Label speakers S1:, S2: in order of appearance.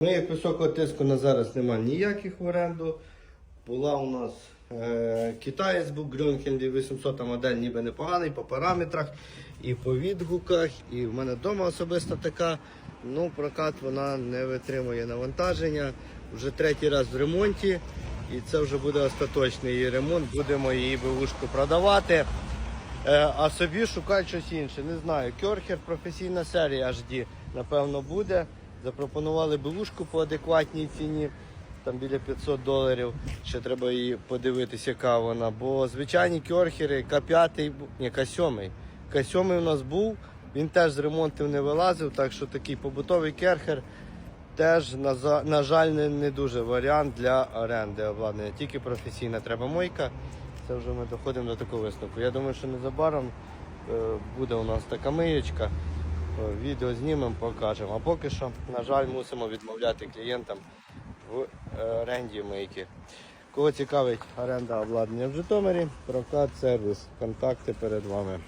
S1: Ну, як високого тиску на зараз немає ніяких в оренду. Була у нас е, китаєць був Грюнхенді 800 модель ніби непоганий по параметрах і по відгуках. І в мене вдома особиста така. Ну, прокат вона не витримує навантаження. Вже третій раз в ремонті. І це вже буде остаточний її ремонт. Будемо її бивушку продавати. Е, а собі шукати щось інше. Не знаю. Кьорхер професійна серія HD, напевно, буде. Запропонували белушку по адекватній ціні, там біля 500 доларів. Ще треба її подивитися, яка вона. Бо звичайні кьорхери, К5, ні, К7. К7 у нас був, він теж з ремонтів не вилазив, так що такий побутовий керхер теж, на, жаль, не, не дуже варіант для оренди обладнання. Тільки професійна треба мойка. Це вже ми доходимо до такого висновку. Я думаю, що незабаром е, буде у нас така миєчка. Е, Відео знімемо, покажемо. А поки що, на жаль, мусимо відмовляти клієнтам в е, оренді мийки. Кого цікавить оренда обладнання в Житомирі, прокат, сервіс, контакти перед вами.